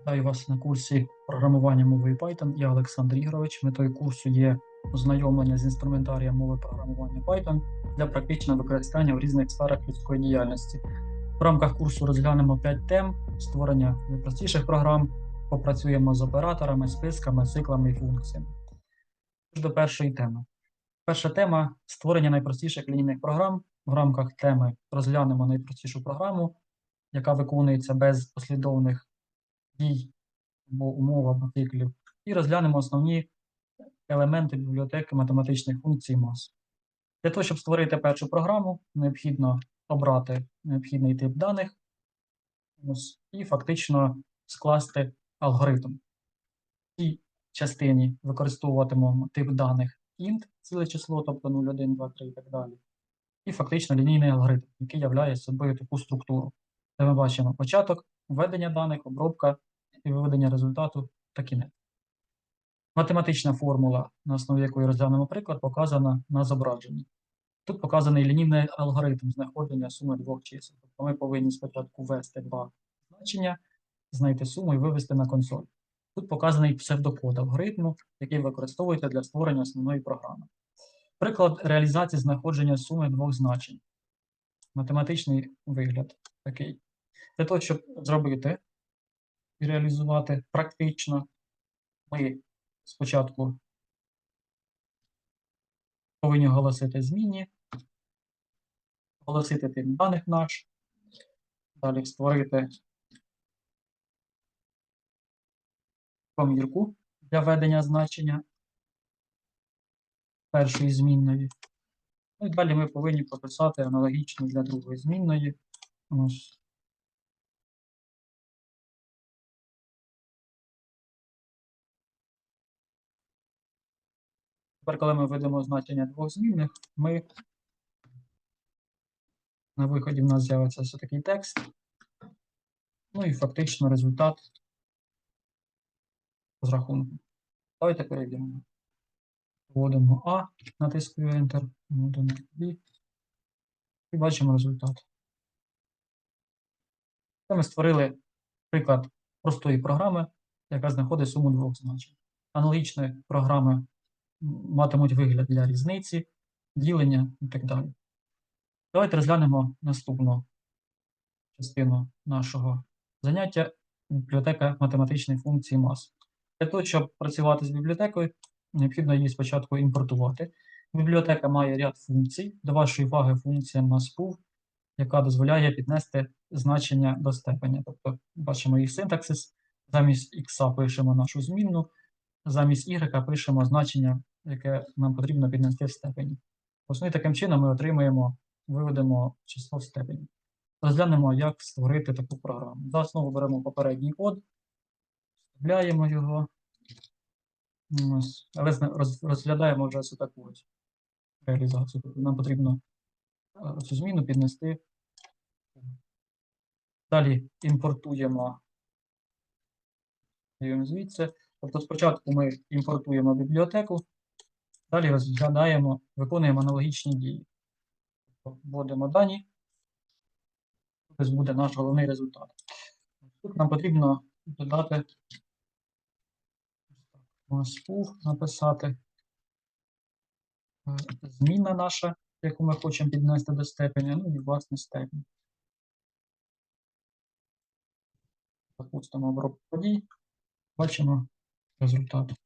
Вітаю вас на курсі програмування мовою Python. Я Олександр Ігорович. Метою курсу є ознайомлення з інструментарієм мови програмування Python для практичного використання в різних сферах людської діяльності. В рамках курсу розглянемо 5 тем створення найпростіших програм, попрацюємо з операторами, списками, циклами і функціями. До першої теми. Перша тема створення найпростіших лінійних програм. В рамках теми розглянемо найпростішу програму, яка виконується без послідовних дій або умов або і розглянемо основні елементи бібліотеки математичних функцій MAS. Для того, щоб створити першу програму, необхідно обрати необхідний тип даних і фактично скласти алгоритм. В цій частині використовуватимемо тип даних int, ціле число, тобто 0, 1, 2, 3 і так далі. І фактично лінійний алгоритм, який являє собою таку структуру, де ми бачимо початок, введення даних, обробка і виведення результату та кінець. Математична формула, на основі якої розглянемо приклад, показана на зображенні. Тут показаний лінійний алгоритм знаходження суми двох чисел. Тобто ми повинні спочатку ввести два значення, знайти суму і вивести на консоль. Тут показаний псевдокод алгоритму, який використовується для створення основної програми. Приклад реалізації знаходження суми двох значень. Математичний вигляд такий. Для того, щоб зробити і реалізувати практично, ми спочатку повинні оголосити зміні, оголосити тип даних наш, далі створити комірку для введення значення першої змінної. Ну і далі ми повинні прописати аналогічно для другої змінної. Тепер, коли ми введемо значення двох змінних, ми на виході в нас з'явиться ось такий текст. Ну і фактично результат розрахунку. Давайте перейдемо. Вводимо А, натискую Enter, вводимо B і бачимо результат. Це ми створили приклад простої програми, яка знаходить суму двох значень. Аналогічні програми матимуть вигляд для різниці, ділення і так далі. Давайте розглянемо наступну частину нашого заняття бібліотека математичної функції MAS. Для того, щоб працювати з бібліотекою, необхідно її спочатку імпортувати. Бібліотека має ряд функцій. До вашої уваги функція MASPOV, яка дозволяє піднести значення до степеня. Тобто, бачимо їх синтаксис. Замість x пишемо нашу змінну, замість y пишемо значення, яке нам потрібно піднести в степені. Ну таким чином ми отримаємо, виведемо число в степені. Розглянемо, як створити таку програму. За основу беремо попередній код, вставляємо його. Але розглядаємо вже ось таку ось реалізацію. Тобто нам потрібно е, цю зміну піднести. Далі імпортуємо звідси. Тобто спочатку ми імпортуємо бібліотеку, далі розглядаємо, виконуємо аналогічні дії. Вводимо дані, ось буде наш головний результат. Тут нам потрібно додати спув написати. Е, Зміна наша, яку ми хочемо піднести до степеня, ну і власне степень. Запустимо обробку подій, бачимо результат.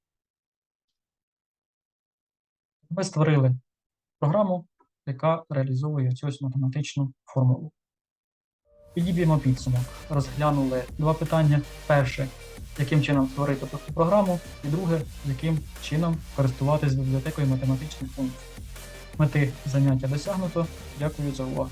Ми створили програму, яка реалізовує цю математичну формулу. Підіб'ємо підсумок. Розглянули два питання. Перше, яким чином створити таку програму, і друге, яким чином користуватись бібліотекою математичних функцій. Мети заняття досягнуто. Дякую за увагу.